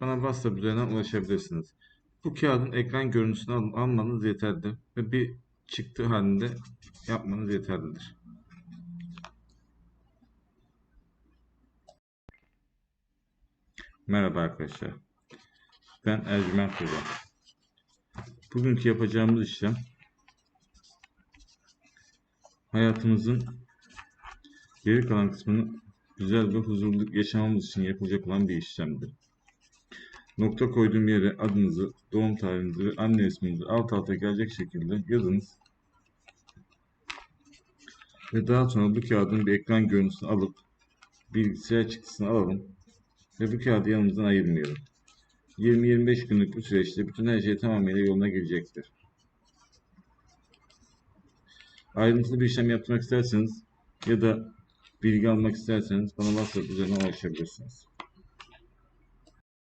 bana WhatsApp üzerinden ulaşabilirsiniz. Bu kağıdın ekran görüntüsünü al- almanız yeterli ve bir çıktı halinde yapmanız yeterlidir. Merhaba arkadaşlar. Ben Ercüment Hoca. Bugünkü yapacağımız işlem hayatımızın geri kalan kısmını güzel ve huzurlu yaşamamız için yapılacak olan bir işlemdir. Nokta koyduğum yere adınızı, doğum tarihinizi ve anne isminizi alt alta gelecek şekilde yazınız. Ve daha sonra bu kağıdın bir ekran görüntüsünü alıp bilgisayar çıktısını alalım ve bu kağıdı yanımızdan ayırmayalım. 20-25 günlük bu süreçte bütün her şey tamamıyla yoluna girecektir. Ayrıntılı bir işlem yaptırmak isterseniz ya da bilgi almak isterseniz bana WhatsApp üzerinden ulaşabilirsiniz.